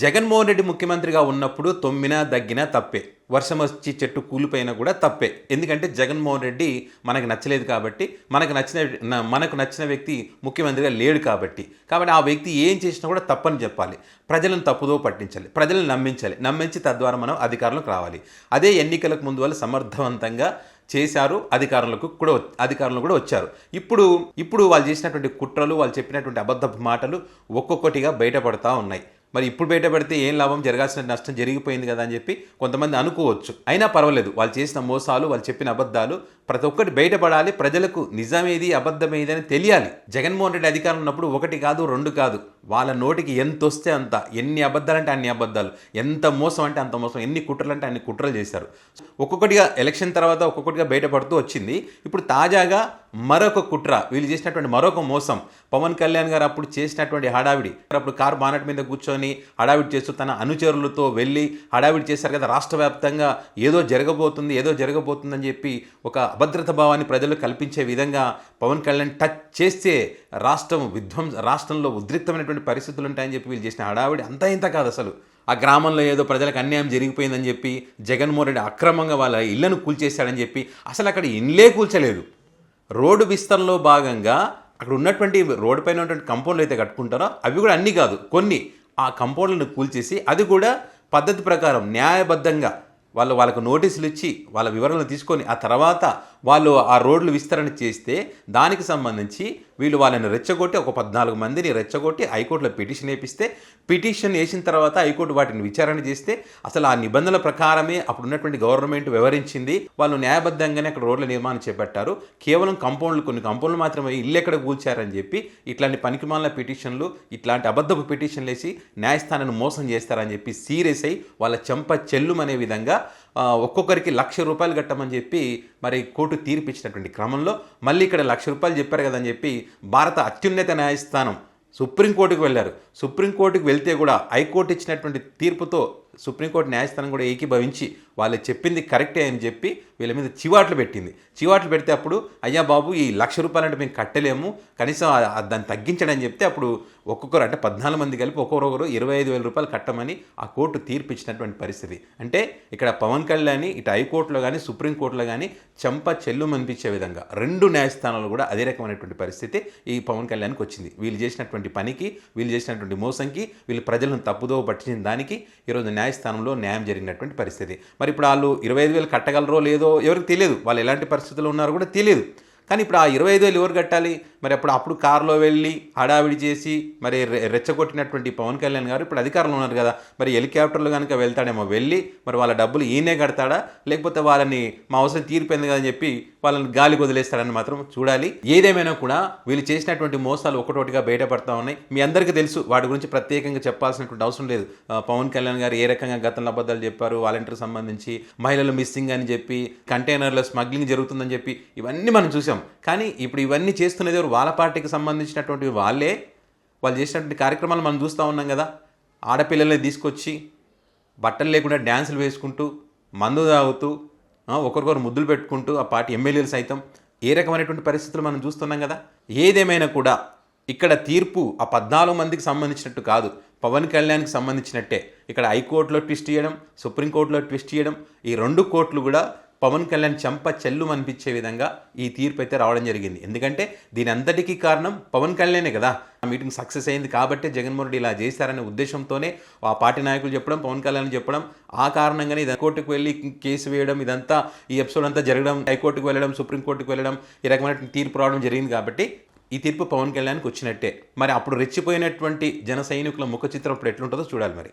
జగన్మోహన్ రెడ్డి ముఖ్యమంత్రిగా ఉన్నప్పుడు తొమ్మినా దగ్గినా తప్పే. వర్షం వచ్చి చెట్టు కూలిపోయినా కూడా తప్పే. ఎందుకంటే జగన్మోహన్ రెడ్డి మనకు నచ్చలేదు కాబట్టి మనకు నచ్చిన మనకు నచ్చిన వ్యక్తి ముఖ్యమంత్రిగా లేడు కాబట్టి. కాబట్టి ఆ వ్యక్తి ఏం చేసినా కూడా తప్పని చెప్పాలి. ప్రజలను తప్పుదో పట్టించాలి. ప్రజలను నమ్మించాలి. నమ్మించి తద్వారా మనం అధికారంలోకి రావాలి. అదే ఎన్నికలకు ముందు వాళ్ళు సమర్థవంతంగా చేశారు. అధికారంలోకి కూడా అధికారులు అధికారంలో కూడా వచ్చారు. ఇప్పుడు ఇప్పుడు వాళ్ళు చేసినటువంటి కుట్రలు వాళ్ళు చెప్పినటువంటి అబద్ధపు మాటలు ఒక్కొక్కటిగా బయటపడతా ఉన్నాయి. మరి ఇప్పుడు బయటపడితే ఏం లాభం? జరగాల్సిన నష్టం జరిగిపోయింది కదా అని చెప్పి కొంతమంది అనుకోవచ్చు. అయినా పర్వాలేదు. వాళ్ళు చేసిన మోసాలు వాళ్ళు చెప్పిన అబద్ధాలు ప్రతి ఒక్కటి బయటపడాలి. ప్రజలకు నిజమేది అబద్ధమేది అని తెలియాలి. జగన్మోహన్ రెడ్డి అధికారం ఉన్నప్పుడు ఒకటి కాదు రెండు కాదు. వాళ్ళ నోటికి ఎంత వస్తే అంత. ఎన్ని అబద్ధాలు అంటే అన్ని అబద్ధాలు. ఎంత మోసం అంటే అంత మోసం. ఎన్ని కుట్రలు అంటే అన్ని కుట్రలు చేశారు. ఒక్కొక్కటిగా ఎలక్షన్ తర్వాత ఒక్కొక్కటిగా బయటపడుతూ వచ్చింది. ఇప్పుడు తాజాగా మరొక కుట్ర. వీళ్ళు చేసినటువంటి మరొక మోసం. పవన్ కళ్యాణ్ గారు అప్పుడు చేసినటువంటి హడావిడి. అప్పుడు కారు బానట్ మీద కూర్చొని హడావిడి చేస్తూ తన అనుచరులతో వెళ్ళి హడావిడి చేశారు కదా రాష్ట్ర వ్యాప్తంగా ఏదో జరగబోతుంది ఏదో జరగబోతుందని చెప్పి ఒక అభద్రత భావాన్ని ప్రజలు కల్పించే విధంగా పవన్ కళ్యాణ్ టచ్ చేస్తే రాష్ట్రం విధ్వంస రాష్ట్రంలో ఉద్రిక్తమైనటువంటి పరిస్థితులు ఉంటాయని చెప్పి వీళ్ళు చేసిన హడావిడి అంతా ఇంత కాదు అసలు. ఆ గ్రామంలో ఏదో ప్రజలకు అన్యాయం జరిగిపోయిందని చెప్పి జగన్మోహన్ రెడ్డి అక్రమంగా వాళ్ళ ఇళ్ళను కూల్చేశాడని చెప్పి అసలు అక్కడ ఇండ్లే కూల్చలేదు. రోడ్డు విస్తరణలో భాగంగా అక్కడ ఉన్నటువంటి రోడ్డు పైన ఉన్నటువంటి కంపౌండ్లు అయితే కట్టుకుంటారో అవి కూడా అన్నీ కాదు కొన్ని. ఆ కంపౌండ్లను కూల్చేసి అది కూడా పద్ధతి ప్రకారం న్యాయబద్ధంగా వాళ్ళు వాళ్ళకు నోటీసులు ఇచ్చి వాళ్ళ వివరాలను తీసుకొని ఆ తర్వాత వాళ్ళు ఆ రోడ్లు విస్తరణ చేస్తే దానికి సంబంధించి వీళ్ళు వాళ్ళని రెచ్చగొట్టి ఒక పద్నాలుగు మందిని రెచ్చగొట్టి హైకోర్టులో పిటిషన్ వేపిస్తే పిటిషన్ వేసిన తర్వాత హైకోర్టు వాటిని విచారణ చేస్తే అసలు ఆ నిబంధనల ప్రకారమే అప్పుడు ఉన్నటువంటి గవర్నమెంట్ వివరించింది వాళ్ళు న్యాయబద్ధంగానే అక్కడ రోడ్ల నిర్మాణం చేపట్టారు. కేవలం కంపౌండ్లు కొన్ని కంపౌండ్లు మాత్రమే ఇల్లు ఎక్కడ కూల్చారని చెప్పి ఇట్లాంటి పనికిమాల పిటిషన్లు ఇట్లాంటి అబద్ధపు పిటిషన్లు వేసి న్యాయస్థానాన్ని మోసం చేస్తారని చెప్పి సీరియస్ అయి వాళ్ళ చెంప చెల్లుమనే విధంగా ఒక్కొక్కరికి లక్ష రూపాయలు కట్టమని చెప్పి మరి కోర్టు తీర్పు ఇచ్చినటువంటి క్రమంలో మళ్ళీ ఇక్కడ లక్ష రూపాయలు చెప్పారు కదని చెప్పి భారత అత్యున్నత న్యాయస్థానం సుప్రీంకోర్టుకు వెళ్ళారు. సుప్రీంకోర్టుకు వెళ్తే కూడా హైకోర్టు ఇచ్చినటువంటి తీర్పుతో సుప్రీంకోర్టు న్యాయస్థానం కూడా ఏకీభవించి వాళ్ళు చెప్పింది కరెక్టే అని చెప్పి వీళ్ళ మీద చివాట్లు పెట్టింది. చివాట్లు పెడితే అప్పుడు అయ్యా బాబు ఈ లక్ష రూపాయలు అంటే మేము కట్టలేము. కనీసం దాన్ని తగ్గించడం అని చెప్తే అప్పుడు ఒక్కొక్కరు అంటే పద్నాలుగు మంది కలిపి ఒక్కొక్కరు ఇరవై ఐదు వేల రూపాయలు కట్టమని ఆ కోర్టు తీర్పు ఇచ్చినటువంటి పరిస్థితి. అంటే ఇక్కడ పవన్ కళ్యాణ్ ఇటు హైకోర్టులో కానీ సుప్రీంకోర్టులో కానీ చెంప చెల్లు అనిపించే విధంగా రెండు న్యాయస్థానాలు కూడా అదే రకమైనటువంటి పరిస్థితి ఈ పవన్ కళ్యాణ్కి వచ్చింది. వీళ్ళు చేసినటువంటి పనికి వీళ్ళు చేసినటువంటి మోసంకి వీళ్ళు ప్రజలను తప్పుదో పట్టించిన దానికి ఈరోజు న్యాయస్థానంలో న్యాయం జరిగినటువంటి పరిస్థితి. మరి ఇప్పుడు వాళ్ళు ఇరవై ఐదు వేలు కట్టగలరో లేదో ఎవరికి తెలియదు. వాళ్ళు ఎలాంటి పరిస్థితుల్లో ఉన్నారో కూడా తెలియదు. కానీ ఇప్పుడు ఆ ఇరవై ఐదు వేలు ఎవరు కట్టాలి? మరి అప్పుడు అప్పుడు కారులో వెళ్ళి హడావిడి చేసి మరి రె- రెచ్చగొట్టినటువంటి పవన్ కళ్యాణ్ గారు ఇప్పుడు అధికారంలో ఉన్నారు కదా. మరి హెలికాప్టర్లు కనుక వెళ్తాడేమో వెళ్ళి మరి వాళ్ళ డబ్బులు ఈయనే కడతాడా? లేకపోతే వాళ్ళని మా అవసరం తీరిపోయింది కదా అని చెప్పి వాళ్ళని గాలికి వదిలేస్తాడని మాత్రం చూడాలి. ఏదేమైనా కూడా వీళ్ళు చేసినటువంటి మోసాలు ఒకటోటిగా బయటపడతా ఉన్నాయి. మీ అందరికీ తెలుసు వాటి గురించి ప్రత్యేకంగా చెప్పాల్సినటువంటి అవసరం లేదు. పవన్ కళ్యాణ్ గారు ఏ రకంగా గతంలో అబద్ధాలు చెప్పారు వాలంటీర్ సంబంధించి మహిళలు మిస్సింగ్ అని చెప్పి కంటైనర్లో స్మగ్లింగ్ జరుగుతుందని చెప్పి ఇవన్నీ మనం చూసాం. కానీ ఇప్పుడు ఇవన్నీ చేస్తున్నది ఎవరు? వాళ్ళ పార్టీకి సంబంధించినటువంటి వాళ్ళే. వాళ్ళు చేసినటువంటి కార్యక్రమాలు మనం చూస్తూ ఉన్నాం కదా. ఆడపిల్లల్ని తీసుకొచ్చి బట్టలు లేకుండా డ్యాన్సులు వేసుకుంటూ మందు తాగుతూ ఒకరికొకరు ముద్దులు పెట్టుకుంటూ ఆ పార్టీ ఎమ్మెల్యేలు సైతం ఏ రకమైనటువంటి పరిస్థితులు మనం చూస్తున్నాం కదా? ఏదేమైనా కూడా ఇక్కడ తీర్పు ఆ పద్నాలుగు మందికి సంబంధించినట్టు కాదు. పవన్ కళ్యాణ్కి సంబంధించినట్టే. ఇక్కడ హైకోర్టులో ట్విస్ట్ చేయడం సుప్రీంకోర్టులో ట్విస్ట్ చేయడం ఈ రెండు కోర్టులు కూడా పవన్ కళ్యాణ్ చెంప చెల్లు అనిపించే విధంగా ఈ తీర్పు అయితే రావడం జరిగింది. ఎందుకంటే దీని అంతటికీ కారణం పవన్ కళ్యాణే కదా. ఆ మీటింగ్ సక్సెస్ అయింది కాబట్టే జగన్మోహన్ రెడ్డి ఇలా చేశారనే ఉద్దేశంతోనే ఆ పార్టీ నాయకులు చెప్పడం పవన్ కళ్యాణ్ చెప్పడం ఆ కారణంగానే ఇది కోర్టుకు వెళ్ళి కేసు వేయడం ఇదంతా ఈ ఎపిసోడ్ అంతా జరగడం హైకోర్టుకు వెళ్ళడం సుప్రీంకోర్టుకు వెళ్ళడం ఈ రకమైన తీర్పు రావడం జరిగింది కాబట్టి ఈ తీర్పు పవన్ కళ్యాణ్కి వచ్చినట్టే. మరి అప్పుడు రెచ్చిపోయినటువంటి జన సైనికుల ముఖ చిత్రం ఇప్పుడు ఎట్లుంటుందో చూడాలి మరి.